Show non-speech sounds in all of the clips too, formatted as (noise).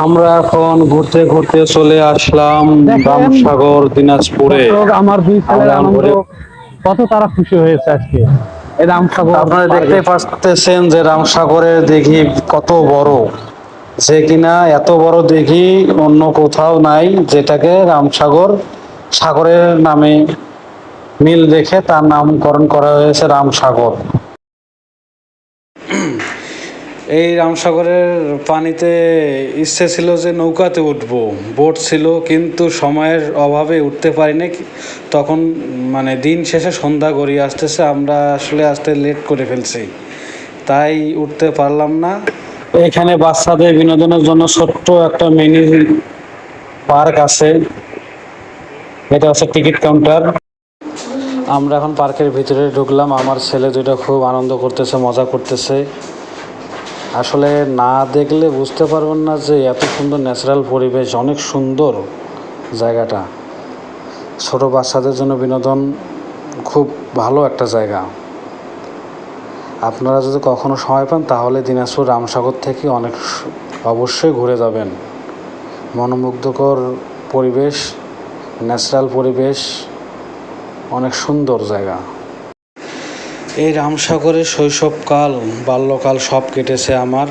আমরা এখন ঘুরতে ঘুরতে চলে আসলাম রামসাগর দিনাজপুরে। আমার দুই ছেলের কত তারা খুশি হয়েছে আজকে। এই রামসাগর আপনারা দেখতে পাচ্ছেন যে রামসাগরের দিঘি কত বড়। যে কিনা এত বড় দিঘি অন্য কোথাও নাই যেটাকে রামসাগর সাগরের নামে মিল রেখে তার নামকরণ করা হয়েছে রামসাগর। এই রামসাগরের পানিতে ইচ্ছে ছিল যে নৌকাতে উঠবো। বোট ছিল, কিন্তু সময়ের অভাবে উঠতে পারিনি। তখন মানে দিন শেষে সন্ধ্যা গড়িয়ে আসতেছে, আমরা আসলে আসতে লেট করে ফেলছি। তাই উঠতে পারলাম না। এখানে বাচ্চাদের বিনোদনের জন্য ছোট্ট একটা মিনি পার্ক আছে। এটা হচ্ছে টিকিট কাউন্টার আমরা এখন পার্কের ভিতরে ঢুকলাম। আমার ছেলে দুটো খুব আনন্দ করতেছে, মজা করতেছে। আসলে না দেখলে বুঝতে পারবেন না যে এত সুন্দর ন্যাচারাল পরিবেশ, অনেক সুন্দর জায়গাটা। ছোট বাচ্চাদের জন্য বিনোদন খুব ভালো একটা জায়গা। আপনারা যদি কখনো সময় পান, তাহলে দিনাজপুর রামসাগর থেকে অনেক অবশ্যই ঘুরে যাবেন। মনোমুগ্ধকর পরিবেশ, ন্যাচারাল পরিবেশ, অনেক সুন্দর জায়গা। এই রামসাগরে শৈশবকাল, বাল্যকাল সব কেটেছে আমার।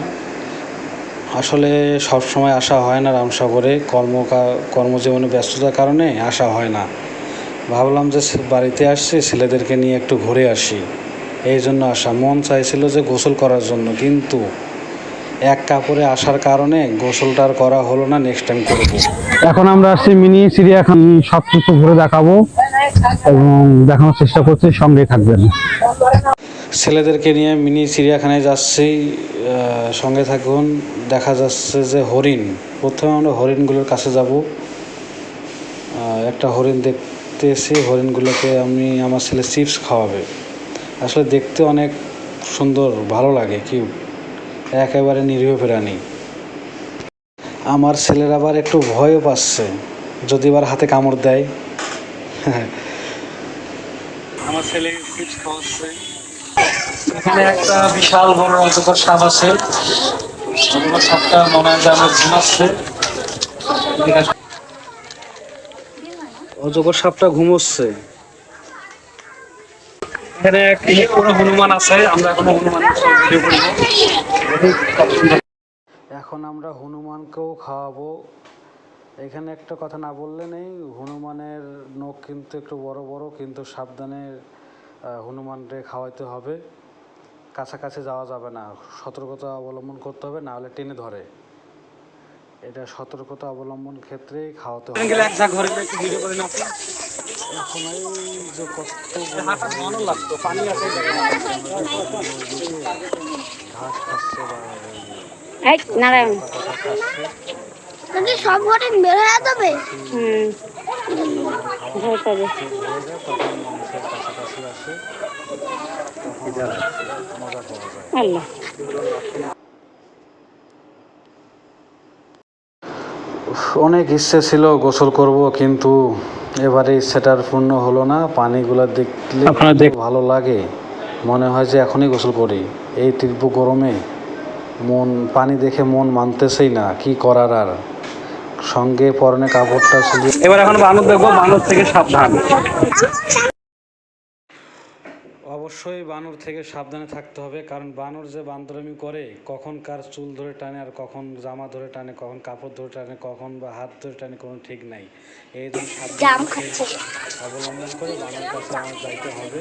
আসলে সব সময় আসা হয় না রামসাগরে কর্ম কর্মজীবনে ব্যস্ততার কারণে আসা হয় না। ভাবলাম যে বাড়িতে আসছি, ছেলেদেরকে নিয়ে একটু ঘুরে আসি। এই জন্য আসা। মন চাইছিল যে গোসল করার জন্য, কিন্তু এক কাপড়ে আসার কারণে গোসলটা আর করা হলো না নেক্সট টাইম করব। এখন আমরা আসছি মিনি চিড়িয়াখানা সব কিছু ঘুরে দেখাবো এবং দেখানোর চেষ্টা করছি সঙ্গে থাকবেন। ছেলেদেরকে নিয়ে মিনি চিড়িয়াখানায় যাচ্ছি সঙ্গে থাকুন। দেখা যাচ্ছে যে হরিণ, প্রথমে আমরা হরিণগুলোর কাছে যাব। একটা হরিণ দেখতে এসে হরিণগুলোকে আমি আমার ছেলে চিপস খাওয়াবে। আসলে দেখতে অনেক সুন্দর, ভালো লাগে, কিউট। একেবারে নিরীহ প্রাণী। আমার ছেলের আবার একটু ভয়ও পাচ্ছে, যদি আবার হাতে কামড় দেয়। (laughs) আমার ছেলে চিপস খাওয়াচ্ছে। এখানে একটা বিশাল বড় অজগর সাপ আছে। অজগর সাপটা মনে হয় যে আমার ঘুমাচ্ছে। অজগর সাপটা ঘুমোচ্ছে। এখানে এক কোনো হনুমান আছে আমরা এখন হনুমান এখন আমরা হনুমানকেও খাওয়াবো। এখানে একটা কথা না বললে নেই হনুমানের নখ কিন্তু একটু বড় বড় কিন্তু সাবধানে আহ, হনুমানকে খাওয়াইতে হবে। কাছাকাছি যাওয়া যাবে না। সতর্কতা অবলম্বন করতে হবে না হলে টেনে ধরে। এটা সতর্কতা অবলম্বন ক্ষেত্রেই খাওয়াতে হবে। যে কত ঘাস খাচ্ছে বা নারায়ণ পাতা খাচ্ছে যদি সব হরিণ বের হয়ে যাবে? হুম। ভয় পাবে ঠিক যায় তখন মানুষের কাছাকাছি আসে তখন মজা পাওয়া যায় আল্লাহ। অনেক ইচ্ছে ছিল গোসল করব কিন্তু এবারে ইচ্ছেটা আর পূর্ণ হলো না। পানিগুলো দেখলে দেখ- ভালো লাগে। মনে হয় যে এখনই গোসল করি। এই তীব্র গরমে মন পানি দেখে মন মানতেছেই না কি করার আর? সঙ্গে পরনে কাপড়টা ছিল এবার এখন বানর দেখব বানর থেকে সাবধান। অবশ্যই বানর থেকে সাবধানে থাকতে হবে কারণ বানর যে বান্দরামি করে কখন কার চুল ধরে টানে আর কখন জামা ধরে টানে কখন কাপড় ধরে টানে কখন বা হাত ধরে টানে কোনো ঠিক নাই। এই অবলম্বন করে বানর কাছে আমার যাইতে হবে।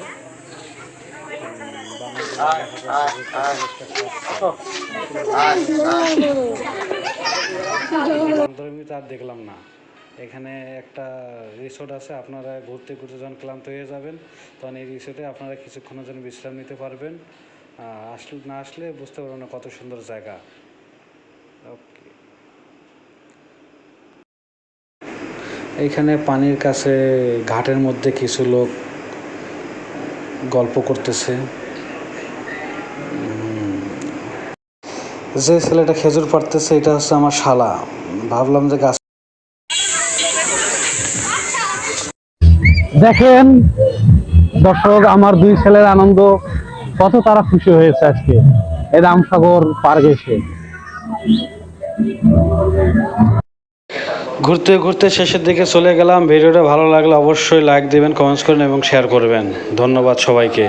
বান্দরমি তো আর দেখলাম না। এখানে একটা রিসোর্ট আছে, আপনারা ঘুরতে ঘুরতে যখন ক্লান্ত হয়ে যাবেন, তখন এই রিসোর্টে আপনারা কিছুক্ষণের জন্য বিশ্রাম নিতে পারবেন। আসলে, না আসলে বুঝতে পারবেন কত সুন্দর জায়গা। ওকে এইখানে পানির কাছে ঘাটের মধ্যে কিছু লোক গল্প করতেছে। যে ছেলেটা খেজুর পাড়তেছে, এটা হচ্ছে আমার শালা। ভাবলাম যে গাছ দেখেন, দর্শক, আমার দুই ছেলের আনন্দ, কত তারা খুশি হয়েছে আজকে। এই রামসাগর পার্ক এসে। ঘুরতে ঘুরতে শেষের দিকে চলে গেলাম। ভিডিওটা ভালো লাগলে অবশ্যই লাইক দেবেন কমেন্টস করেন এবং শেয়ার করবেন। ধন্যবাদ সবাইকে।